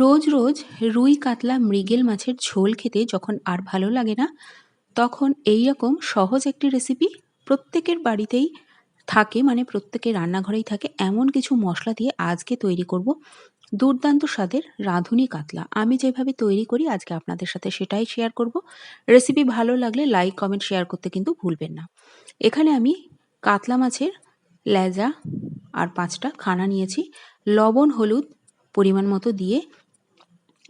রোজ রোজ রুই কাতলা মৃগেল মাছের ঝোল খেতে যখন আর ভালো লাগে না, তখন এই রকম সহজ একটি রেসিপি প্রত্যেকের বাড়িতেই থাকে মানে প্রত্যেকের রান্নাঘরেই থাকে। এমন কিছু মশলা দিয়ে আজকে তৈরি করব দুর্দান্ত স্বাদের রাঁধুনি কাতলা। আমি যেভাবে তৈরি করি, আজকে আপনাদের সাথে সেটাই শেয়ার করব। রেসিপি ভালো লাগলে লাইক কমেন্ট শেয়ার করতে কিন্তু ভুলবেন না। এখানে আমি কাতলা মাছের লেজা আর পাঁচটা খানা নিয়েছি। লবণ, হলুদ পরিমাণ মতো দিয়ে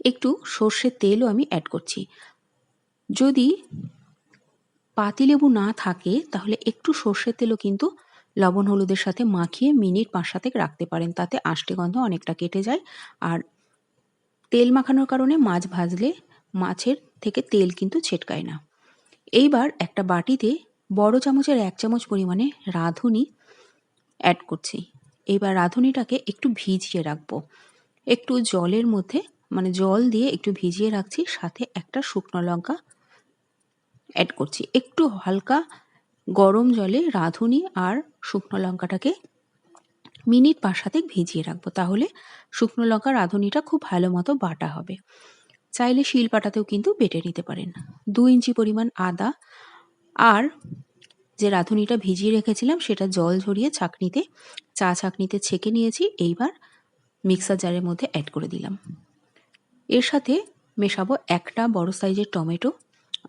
একটু সর্ষের তেলও আমি অ্যাড করছি। যদি পাতিলেবু না থাকে, তাহলে একটু সর্ষের তেলও কিন্তু লবণ হলুদের সাথে মাখিয়ে মিনিট পাঁচ সাতেক রাখতে পারেন। তাতে আষ্টে গন্ধ অনেকটা কেটে যায়। আর তেল মাখানোর কারণে মাছ ভাজলে মাছের থেকে তেল কিন্তু ছেটকায় না। এইবার একটা বাটিতে বড় চামচের এক চামচ পরিমাণে রাঁধুনি অ্যাড করছি। এইবার রাঁধুনিটাকে একটু ভিজিয়ে রাখব। একটু জলের মধ্যে মানে জল দিয়ে একটু ভিজিয়ে রাখছি, সাথে একটা শুকনো লঙ্কা অ্যাড করছি। একটু হালকা গরম জলে রাঁধুনি আর শুকনো লঙ্কাটাকে মিনিট পাঁচ সাতেক ভিজিয়ে রাখব, তাহলে শুকনো লঙ্কা রাঁধুনিটা খুব ভালো মতো বাটা হবে। চাইলে শিল পাটাতেও কিন্তু বেটে নিতে পারেন। দু ইঞ্চি পরিমাণ আদা আর যে রাঁধুনিটা ভিজিয়ে রেখেছিলাম, সেটা জল ঝরিয়ে ছাকনিতে চা ছাকনিতে ছেঁকে নিয়েছি, এইবার মিক্সার জারের মধ্যে অ্যাড করে দিলাম। এর সাথে মেশাবো একটা বড় সাইজের টমেটো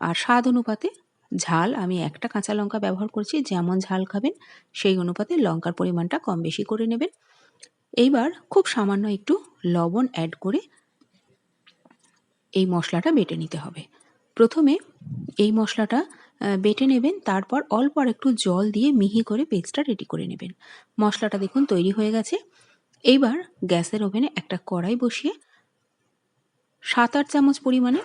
আর স্বাদ অনুপাতে ঝাল। আমি একটা কাঁচা লঙ্কা ব্যবহার করছি, যেমন ঝাল খাবেন, সেই অনুপাতে লঙ্কার পরিমাণটা কম বেশি করে নেবেন। এইবার খুব সামান্য একটু লবণ অ্যাড করে এই মশলাটা বেটে নিতে হবে। প্রথমে এই মশলাটা বেটে নেবেন, তারপর অল্প আর একটু জল দিয়ে মিহি করে পেস্টটা রেডি করে নেবেন। মশলাটা দেখুন তৈরি হয়ে গেছে। এইবার গ্যাসের ওভেনে একটা কড়াই বসিয়ে সাত আট চামচ পরিমাণে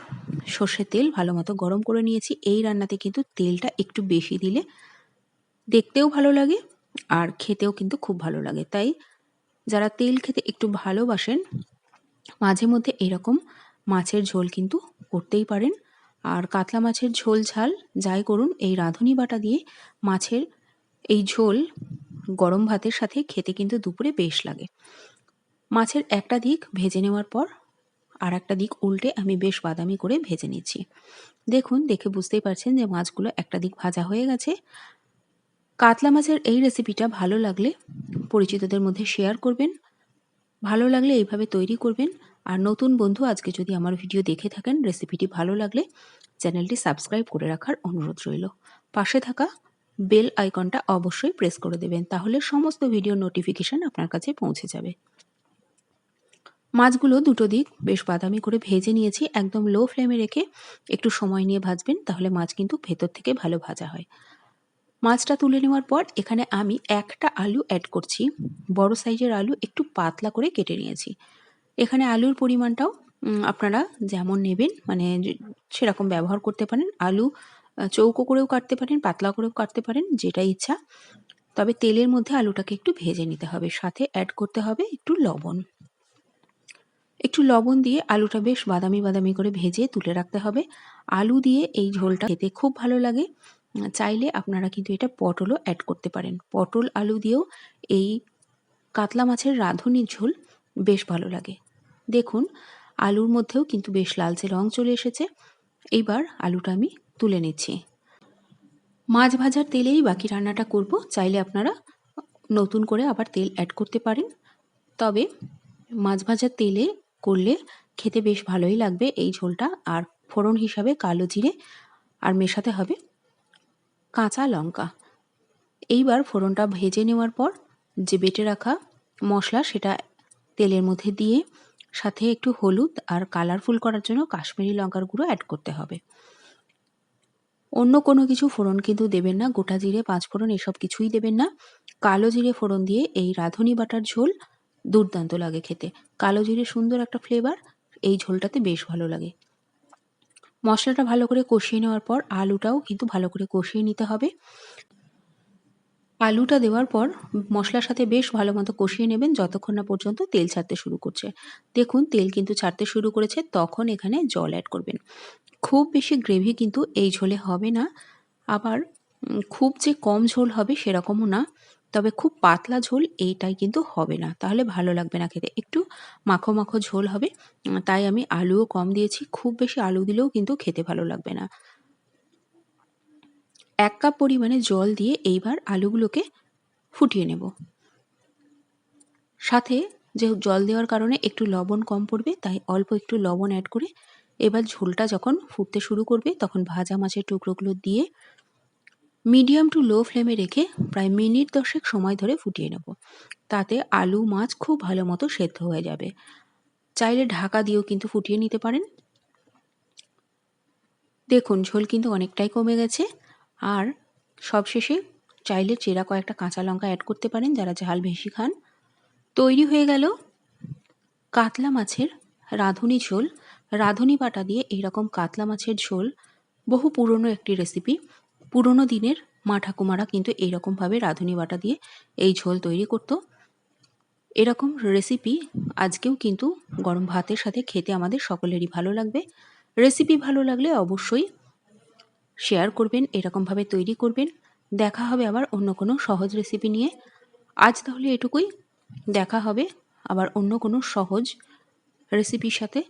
সর্ষের তেল ভালো মতো গরম করে নিয়েছি। এই রান্নাতে কিন্তু তেলটা একটু বেশি দিলে দেখতেও ভালো লাগে আর খেতেও কিন্তু খুব ভালো লাগে। তাই যারা তেল খেতে একটু ভালোবাসেন, মাঝে মধ্যে এরকম মাছের ঝোল কিন্তু করতেই পারেন। আর কাতলা মাছের ঝোল ঝাল যাই করুন, এই রাঁধুনি বাটা দিয়ে মাছের এই ঝোল গরম ভাতের সাথে খেতে কিন্তু দুপুরে বেশ লাগে। মাছের একটা দিক ভেজে নেওয়ার পর আর একটা দিক উল্টে আমি বেশ বাদামি করে ভেজে নিচ্ছি। দেখুন, দেখে বুঝতেই পারছেন যে মাছগুলো একটা দিক ভাজা হয়ে গেছে। কাতলা মাছের এই রেসিপিটা ভালো লাগলে পরিচিতদের মধ্যে শেয়ার করবেন। ভালো লাগলে এইভাবে তৈরি করবেন। আর নতুন বন্ধু আজকে যদি আমার ভিডিও দেখে থাকেন রেসিপিটি ভালো লাগলে চ্যানেলটি সাবস্ক্রাইব করে রাখার অনুরোধ রইল। পাশে থাকা বেল আইকনটা অবশ্যই প্রেস করে দেবেন, তাহলে সমস্ত ভিডিও নোটিফিকেশান আপনার কাছে পৌঁছে যাবে। মাছগুলো দুটো দিক বেশ বাদামি করে ভেজে নিয়েছি, একদম লো ফ্লেমে রেখে একটু সময় নিয়ে ভাজবেন, তাহলে মাছ কিন্তু ভেতর থেকে ভালো ভাজা হয়। মাছটা তুলে নেওয়ার পর এখানে আমি একটা আলু অ্যাড করছি, বড় সাইজের আলু একটু পাতলা করে কেটে নিয়েছি। এখানে আলুর পরিমাণটাও আপনারা যেমন নেবেন মানে সেরকম ব্যবহার করতে পারেন। আলু চৌকো করেও কাটতে পারেন, পাতলা করেও কাটতে পারেন, যেটা ইচ্ছা। তবে তেলের মধ্যে আলুটাকে একটু ভেজে নিতে হবে, সাথে অ্যাড করতে হবে একটু লবণ। একটু লবণ দিয়ে আলুটা বেশ বাদামি বাদামি করে ভেজে তুলে রাখতে হবে। আলু দিয়ে এই ঝোলটা খেতে খুব ভালো লাগে। চাইলে আপনারা কিন্তু এটা পটলও অ্যাড করতে পারেন। পটল আলু দিয়েও এই কাতলা মাছের রাঁধুনির ঝোল বেশ ভালো লাগে। দেখুন, আলুর মধ্যেও কিন্তু বেশ লালচে রং চলে এসেছে। এইবার আলুটা আমি তুলে নিচ্ছি। মাছ ভাজার তেলেই বাকি রান্নাটা করব। চাইলে আপনারা নতুন করে আবার তেল অ্যাড করতে পারেন। তবে মাছ ভাজার তেলে করলে খেতে বেশ ভালোই লাগবে এই ঝোলটা। আর ফোড়ন হিসাবে কালো জিরে আর মেশাতে হবে কাঁচা লঙ্কা। এইবার ফোড়নটা ভেজে নেওয়ার পর যে বেটে রাখা মশলা সেটা তেলের মধ্যে দিয়ে, সাথে একটু হলুদ আর কালারফুল করার জন্য কাশ্মীরি লঙ্কার গুঁড়ো অ্যাড করতে হবে। অন্য কোনো কিছু ফোড়ন কিন্তু দেবেন না, গোটা জিরে, পাঁচ ফোড়ন এসব কিছুই দেবেন না। কালো জিরে ফোড়ন দিয়ে এই রাঁধুনি বাটার ঝোল দুর্দান্ত লাগে খেতে। কালো জিরে সুন্দর একটা ফ্লেভার এই ঝোলটাতে বেশ ভালো লাগে। মশলাটা ভালো করে কষিয়ে নেওয়ার পর আলুটাও কিন্তু ভালো করে কষিয়ে নিতে হবে। আলুটা দেওয়ার পর মশলার সাথে বেশ ভালো মতো কষিয়ে নেবেন যতক্ষণ না পর্যন্ত তেল ছাড়তে শুরু করছে। দেখুন, তেল কিন্তু ছাড়তে শুরু করেছে, তখন এখানে জল অ্যাড করবেন। খুব বেশি গ্রেভি কিন্তু এই ঝোলে হবে না। আবার খুব যে কম ঝোল হবে সেরকমও না। তবে খুব পাতলা ঝোল এইটাই কিন্তু হবে না। তাহলে ভালো লাগবে না খেতে। একটু মাখো মাখো ঝোল হবে। তাই আমি আলুও কম দিয়েছি। খুব বেশি আলু দিলেও কিন্তু খেতে ভালো লাগবে না। এক কাপ পরিমাণে জল দিয়ে এইবার আলুগুলোকে ফুটিয়ে নেব। সাথে যে জল দেওয়ার কারণে একটু লবণ কম পড়বে, তাই অল্প একটু লবণ অ্যাড করে এবার ঝোলটা যখন ফুটতে শুরু করবে, তখন ভাজা মাছের টুকরোগুলো দিয়ে মিডিয়াম টু লো ফ্লেমে রেখে প্রায় মিনিট দশেক সময় ধরে ফুটিয়ে নেব। তাতে আলু মাছ খুব ভালো মতো সেদ্ধ হয়ে যাবে। চাইলে ঢাকা দিয়েও কিন্তু ফুটিয়ে নিতে পারেন। দেখুন, ঝোল কিন্তু অনেকটাই কমে গেছে। আর সবশেষে চাইলে চেরা কয়েকটা কাঁচা লঙ্কা অ্যাড করতে পারেন, যারা ঝাল বেশি খান। তৈরি হয়ে গেল কাতলা মাছের রাঁধুনি ঝোল। রাঁধুনি বাটা দিয়ে এইরকম কাতলা মাছের ঝোল, বহু পুরনো একটি রেসিপি পুরনো দিনের মা ঠাকুমারা কিন্তু এইরকমভাবে রাঁধুনি বাটা দিয়ে এই ঝোল তৈরি করতো। এরকম রেসিপি আজকেও কিন্তু গরম ভাতের সাথে খেতে আমাদের সকলেরই ভালো লাগবে। রেসিপি ভালো লাগলে অবশ্যই শেয়ার করবেন, এরকমভাবে তৈরি করবেন। দেখা হবে আবার অন্য কোনো সহজ রেসিপি নিয়ে। আজ তাহলে এটুকুই। দেখা হবে আবার অন্য কোনো সহজ রেসিপির সাথে।